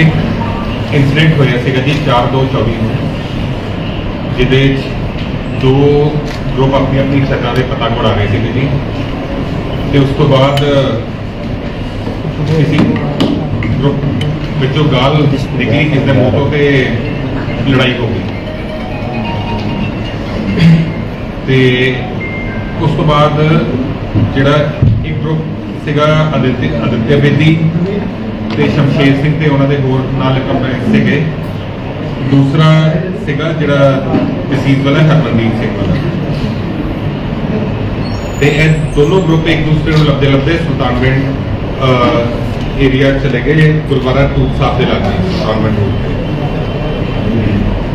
ਇੱਕ ਇਨਸੀਡੈਂਟ ਹੋਇਆ ਸੀਗਾ ਜੀ 4/2/24 ਨੂੰ, ਜਿਹਦੇ 'ਚ ਦੋ ਗਰੁੱਪ ਆਪਣੀ ਆਪਣੀ ਛੱਤਾਂ ਦੇ ਪਤੰਗ ਉਡਾ ਰਹੇ ਸੀਗੇ ਜੀ। ਤੇ ਉਸ ਤੋਂ ਬਾਅਦ ਕਿਸੇ ਗਰੁੱਪ ਵਿੱਚੋਂ ਗਾਲ ਨਿਕਲੀ ਜਿਸ ਦੇ ਮੂੰਹ ਤੋਂ ਤੇ ਲੜਾਈ ਹੋ ਗਈ। ਤੇ ਉਸ ਤੋਂ ਬਾਅਦ ਜਿਹੜਾ ਇੱਕ ਗਰੁੱਪ ਸੀਗਾ ਅਦਿੱਤਿ ਅਦਿੱਤਿਆ ਬੇਦੀ ਤੇ ਸ਼ਮਸ਼ੇਰ ਸਿੰਘ ਤੇ ਉਹਨਾਂ ਦੇ ਹੋਰ ਨਾਲ ਕੰਪਨੀ ਸੀਗੇ। ਦੂਸਰਾ ਸੀਗਾ ਜਿਹੜਾ ਡਿਸੀਜ਼ ਵਾਲਾ, ਹਰਮਨਦੀਪ ਸਿੰਘ ਵਾਲਾ। ਤੇ ਇਹ ਦੋਨੋਂ ਗਰੁੱਪ ਇੱਕ ਦੂਸਰੇ ਨੂੰ ਲੱਭਦੇ ਲੱਭਦੇ ਸੁਲਤਾਨਵਿੰਡ ਏਰੀਆ ਚਲੇ ਗਏ। ਗੁਰਦੁਆਰਾ ਟੂਬ ਸਾਹਿਬ ਦੇ ਲਾਗੇ, ਸੁਲਤਾਨਵਿੰਡ ਰੋਡ ਤੇ।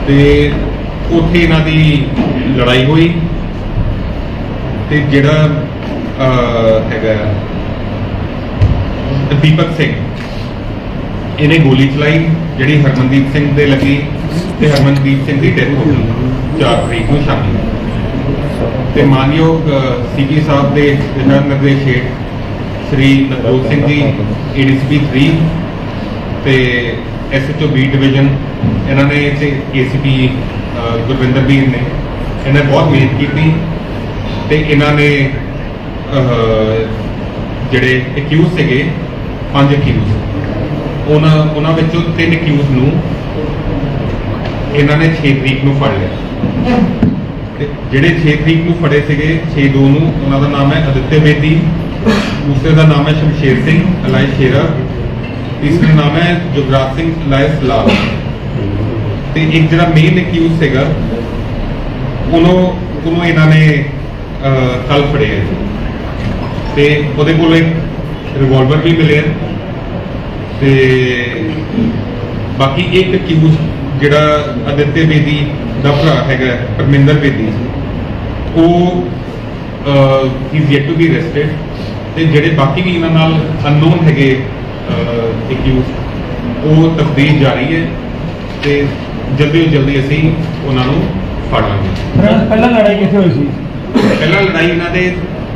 ਤੇ ਉੱਥੇ ਇਹਨਾਂ ਦੀ ਲੜਾਈ ਹੋਈ। ਤੇ ਜਿਹੜਾ ਹੈਗਾ, ਦੀਪਕ ਸਿੰਘ ਇਹਨੇ ਗੋਲੀ ਚਲਾਈ, ਜਿਹੜੀ ਹਰਮਨਦੀਪ ਸਿੰਘ ਦੇ ਲੱਗੀ ਤੇ ਹਰਮਨਦੀਪ ਸਿੰਘ ਦੀ ਡੈਥ ਹੋ ਗਈ। 4 ਤਰੀਕ ਨੂੰ ਸ਼ਾਮੀ। ਤੇ ਮਾਨਯੋਗ ਸੀਪੀ ਸਾਹਿਬ ਦੇ ਦਿਸ਼ਾ ਨਿਰਦੇਸ਼ ਹੇਠ ਸ੍ਰੀ ਨਵਜੋਤ ਸਿੰਘ ਜੀ ਏਡੀਸੀਪੀ 3 ਤੇ ਐਸਐਚਓ ਬੀ ਡਿਵੀਜ਼ਨ ਇਹਨਾਂ ਨੇ ਤੇ ਏਸੀਪੀ ਗੁਰਵਿੰਦਰ ਵੀਰ ਨੇ ਇਹਨਾਂ ਨੇ ਬਹੁਤ ਮਿਹਨਤ ਕੀਤੀ ਤੇ ਇਹਨਾਂ ਨੇ ਜਿਹੜੇ ਅਕਿਊਜ਼ ਸੀਗੇ, ਪੰਜ ਅਕਿਊਜ਼ ਉਹਨਾਂ ਉਹਨਾਂ ਵਿੱਚੋਂ ਤਿੰਨ ਅਕਿਊਜ਼ ਨੂੰ ਇਹਨਾਂ ਨੇ 6 ਤਰੀਕ ਨੂੰ ਫੜ ਲਿਆ। ਤੇ ਜਿਹੜੇ 6 ਤਰੀਕ ਨੂੰ ਫੜੇ ਸੀਗੇ 6 ਦੋ ਨੂੰ, ਉਹਨਾਂ ਦਾ ਨਾਮ ਹੈ ਅਦਿੱਤਿਆ ਬੇਦੀ, ਦੂਸਰੇ ਦਾ ਨਾਮ ਹੈ ਸ਼ਮਸ਼ੇਰ ਸਿੰਘ ਅਲਾਈ ਸ਼ੇਰਾ, ਤੀਸਰਾ ਨਾਮ ਹੈ ਜੁਗਰਾਜ ਸਿੰਘ ਅਲਾਈ ਸਲਾਮ। ਤੇ ਇੱਕ ਜਿਹੜਾ ਮੇਨ ਅਕਿਊਜ਼ ਸੀਗਾ, ਉਹਨੂੰ ਉਹਨੂੰ ਇਹਨਾਂ ਨੇ ਕੱਲ ਫੜਿਆ। ਤੇ ਉਹਦੇ ਕੋਲ ਇੱਕ ਰਿਵਾਲਵਰ ਵੀ ਮਿਲਿਆ। ਤੇ ਬਾਕੀ ਇੱਕ ਅਕਿਊਜ਼ ਜਿਹੜਾ ਅਦਿੱਤਿਆ ਬੇਦੀ ਦਾ ਭਰਾ ਹੈਗਾ ਪਰਮਿੰਦਰ ਬੇਦੀ ਉਹ is yet to be arrested ਤੇ ਜਿਹੜੇ ਬਾਕੀ ਵੀ ਇਹਨਾਂ ਨਾਲ ਅਨਨੋਨ ਹੈਗੇ ਅਕਿਊਜ਼ ਉਹ ਤਫਤੀਸ਼ ਜਾਰੀ ਹੈ ਤੇ ਜਲਦੀ ਤੋਂ ਜਲਦੀ ਅਸੀਂ ਉਹਨਾਂ ਨੂੰ ਫੜ ਲਾਂਗੇ। ਪਹਿਲਾਂ ਲੜਾਈ ਕਿੱਥੇ ਹੋਈ ਸੀ? ਪਹਿਲਾਂ ਲੜਾਈ ਇਹਨਾਂ ਦੇ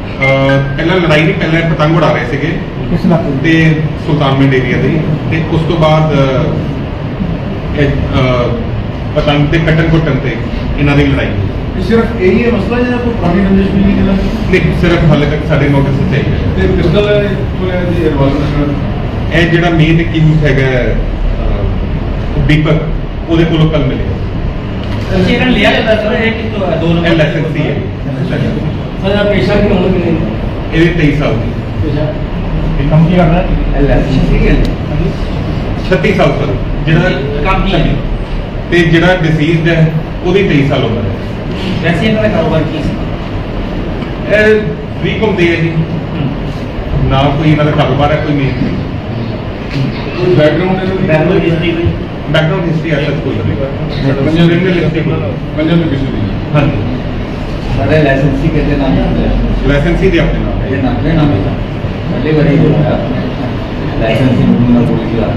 ਅਹ, ਪਹਿਲਾਂ ਲੜਾਈ ਨਹੀਂ ਪਹਿਲਾਂ ਇਹ ਪਤੰਗ ਉਡਾ ਰਹੇ ਸੀਗੇ। ਕਿਸ ਇਲਾਕੇ ਤੇ ਸੁਲਤਾਨਵਿੰਡ ਏਰੀਆ ਦੇ। ਤੇ ਉਸ ਤੋਂ ਬਾਅਦ ਅਹ, ਇਹ, ਅਹ, ਪਤੰਗ ਤੇ ਕੱਟਣ ਕੁੱਟਣ ਤੇ ਇਹਨਾਂ ਦੀ ਲੜਾਈ। ਹੋਈ ਸਿਰਫ ਇਹੀ ਹੈ ਮਸਲਾ ਜਿਹੜਾ ਕੋਈ ਪੁਰਾਣੀ ਰੰਜਿਸ਼ ਵੀ ਨਹੀਂ ਜਿਹੜਾ ਨਹੀਂ ਸਿਰਫ ਹਾਲੇ ਤੱਕ ਸਾਡੇ ਨੋਟਿਸ ਤੇ ਤੇ ਪਿਸਟਲ ਕੋਲੇ ਦੀ ਰਿਵਾਲਵਰ ਇਹ ਜਿਹੜਾ ਮੇਨ ਅਕਿਊਜ਼ ਹੈਗਾ ਅਹ, ਦੀਪਕ ਉਹਦੇ ਕੋਲੋਂ ਕੱਲ ਮਿਲਿਆ। ਅਸੀਂ ਇਹਨਾਂ ਨੂੰ ਲਿਆ ਜਾਂਦਾ ਸਰ ਇਹ ਕਿਤੋਂ ਹੈ? ਦੋ ਨੰਬਰ ਇਹ ਲਾਇਸੈਂਸੀ ਹੈ। ਸਰ ਦਾ ਪੇਸ਼ਾ ਕੀ ਹੋਣਾ ਕਿਨੇ ਇਹਦੇ 23 ਸਾਲ ਦੀ। ਪੇਸ਼ਾ? ਇਹ ਕੰਮ ਕੀ ਕਰਦਾ? ਹੈ ਲਾਇਸੈਂਸ ਠੀਕ ਹੈ 36 ਸਾਲ ਸਰ ਜਿਹੜਾ ਕੰਮ ਕੀ ਹੈ? ਤੇ ਜਿਹੜਾ ਡਿਸੀਜ਼ਡ ਹੈ ਉਹਦੀ 23 ਸਾਲ ਉਮਰ ਹੈ। ਵੈਸੇ ਇਹਨਾਂ ਦਾ ਕਾਰੋਬਾਰ ਕੀ ਸੀ? ਇਹ ਫ੍ਰੀ ਘੁੰਮਦੇ ਆ ਜੀ। ਨਾ ਕੋਈ ਇਹਨਾਂ ਦਾ ਕਾਰੋਬਾਰ ਹੈ ਕੋਈ ਨਹੀਂ ਬੈਕਗ੍ਰਾਉਂਡ ਇਹਨਾਂ ਦੀ ਬੈਂਗਲੌਰ ਹਿਸਟਰੀ ਕੋਈ? ਬੈਕਗ੍ਰਾਉਂਡ ਹਿਸਟਰੀ ਅਸਲ ਕੋਈ ਨਹੀਂ। ਪੰਜਾਂ ਦੇ Criminal history ਕੋਈ। ਪੰਜਾਂ ਦੇ ਕਿਸੇ ਦੀ ਹਾਂਜੀ। ਸਾਰੇ ਲਾਇਸੈਂਸੀ ਕਿਤੇ ਨਾਮ ਆ ਲਾਇਸੈਂਸ ਹੀ ਦੇ ਆਪਣੇ ਨਾਮ। ਇਹ ਹੈ ਨਾਮ ਮੇਰਾ ਪਹਿਲੀ ਵਾਰੀ ਹੋਇਆ ਲਾਇਸੈਂਸੀ ਨੂੰ ਨਾ ਪੁਲਿਸ ਦਾ